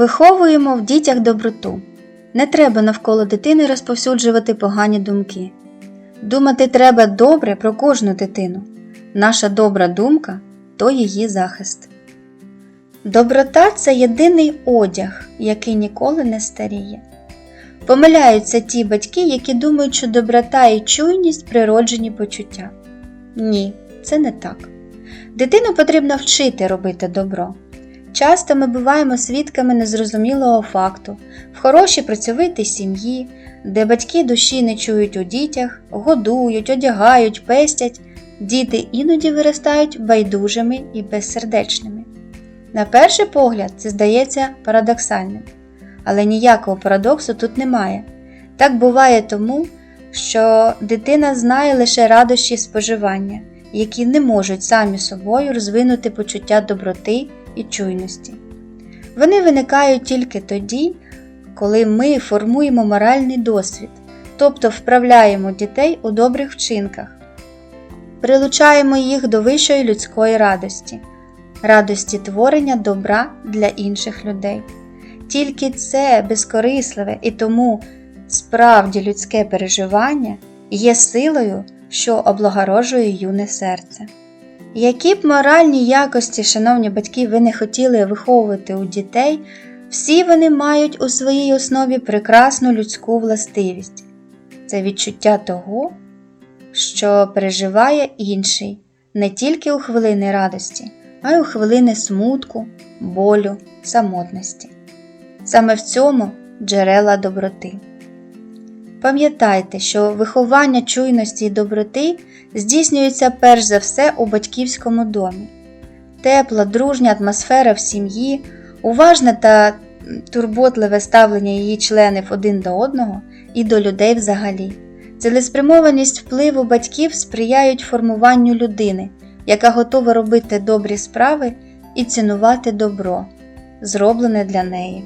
Виховуємо в дітях доброту. Не треба навколо дитини розповсюджувати погані думки. Думати треба добре про кожну дитину. Наша добра думка то її захист. Доброта це єдиний одяг, який ніколи не старіє. Помиляються ті батьки, які думають, що доброта і чуйність природжені почуття. Ні, це не так. Дитину потрібно вчити робити добро. Часто ми буваємо свідками незрозумілого факту в хорошій працьовитій сім'ї, де батьки душі не чують у дітях, годують, одягають, пестять, діти іноді виростають байдужими і безсердечними. На перший погляд, це здається парадоксальним, але ніякого парадоксу тут немає. Так буває тому, що дитина знає лише радощі споживання, які не можуть самі собою розвинути почуття доброти і чуйності. Вони виникають тільки тоді, коли ми формуємо моральний досвід, тобто вправляємо дітей у добрих вчинках, прилучаємо їх до вищої людської радості, радості творення добра для інших людей. Тільки це безкорисливе і тому справді людське переживання є силою, що облагороджує юне серце. Які б моральні якості, шановні батьки, ви не хотіли виховувати у дітей, всі вони мають у своїй основі прекрасну людську властивість це відчуття того, що переживає інший не тільки у хвилини радості, а й у хвилини смутку, болю, самотності. Саме в цьому джерела доброти. Пам'ятайте, що виховання чуйності і доброти здійснюється перш за все у батьківському домі. Тепла, дружня атмосфера в сім'ї, уважне та турботливе ставлення її членів один до одного і до людей взагалі. Цілеспрямованість впливу батьків сприяють формуванню людини, яка готова робити добрі справи і цінувати добро, зроблене для неї.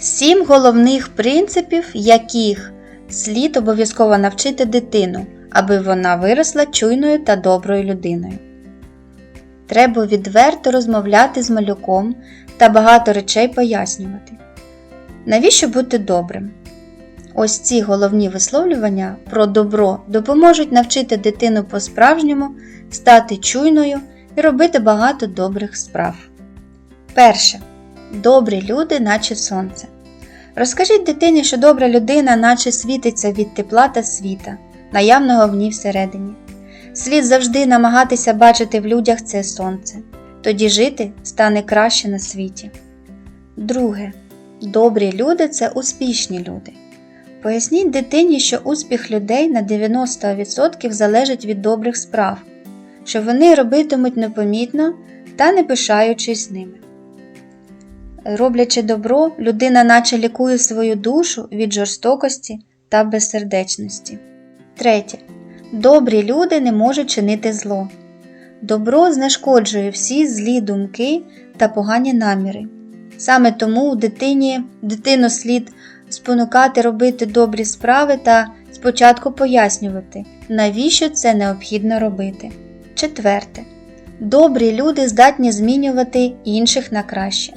Сім головних принципів, яких слід обов'язково навчити дитину, аби вона виросла чуйною та доброю людиною. Треба відверто розмовляти з малюком та багато речей пояснювати. Навіщо бути добрим? Ось ці головні висловлювання про добро допоможуть навчити дитину по-справжньому стати чуйною і робити багато добрих справ. Перше. Добрі люди, наче сонце. Розкажіть дитині, що добра людина, наче світиться від тепла та світа, наявного в ній всередині. Слід завжди намагатися бачити в людях це сонце, тоді жити стане краще на світі. Друге. Добрі люди це успішні люди. Поясніть дитині, що успіх людей на 90% залежить від добрих справ, що вони робитимуть непомітно та не пишаючись ними. Роблячи добро, людина наче лікує свою душу від жорстокості та безсердечності. Третє. Добрі люди не можуть чинити зло. Добро знешкоджує всі злі думки та погані наміри. Саме тому у дитині дитину слід спонукати робити добрі справи та спочатку пояснювати, навіщо це необхідно робити. Четверте. Добрі люди здатні змінювати інших на краще.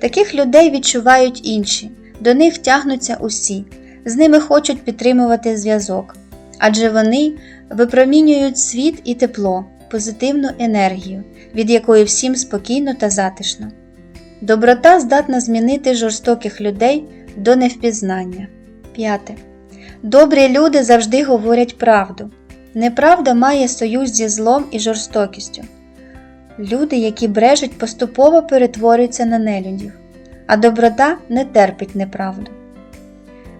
Таких людей відчувають інші, до них тягнуться усі, з ними хочуть підтримувати зв'язок, адже вони випромінюють світ і тепло, позитивну енергію, від якої всім спокійно та затишно. Доброта здатна змінити жорстоких людей до невпізнання. П'яте. Добрі люди завжди говорять правду. Неправда має союз зі злом і жорстокістю. Люди, які брежуть, поступово перетворюються на нелюдів, а доброта не терпить неправду.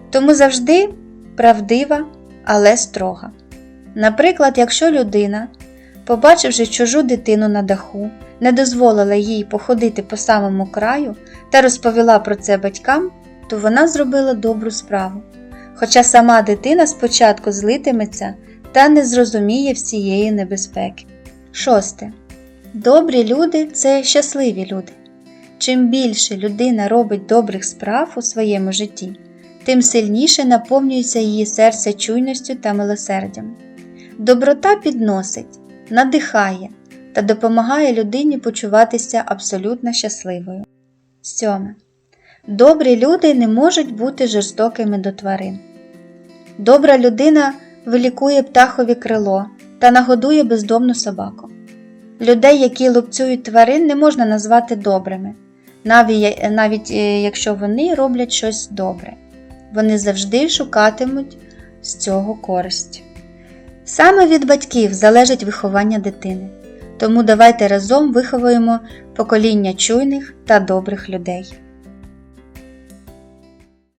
Тому завжди правдива, але строга. Наприклад, якщо людина, побачивши чужу дитину на даху, не дозволила їй походити по самому краю та розповіла про це батькам, то вона зробила добру справу. Хоча сама дитина спочатку злитиметься та не зрозуміє всієї небезпеки. Шосте. Добрі люди це щасливі люди. Чим більше людина робить добрих справ у своєму житті, тим сильніше наповнюється її серце чуйністю та милосердям. Доброта підносить, надихає та допомагає людині почуватися абсолютно щасливою. Сьоме. Добрі люди не можуть бути жорстокими до тварин. Добра людина вилікує птахові крило та нагодує бездомну собаку. Людей, які лупцюють тварин, не можна назвати добрими, навіть, навіть е, якщо вони роблять щось добре. Вони завжди шукатимуть з цього користь. Саме від батьків залежить виховання дитини, тому давайте разом виховуємо покоління чуйних та добрих людей.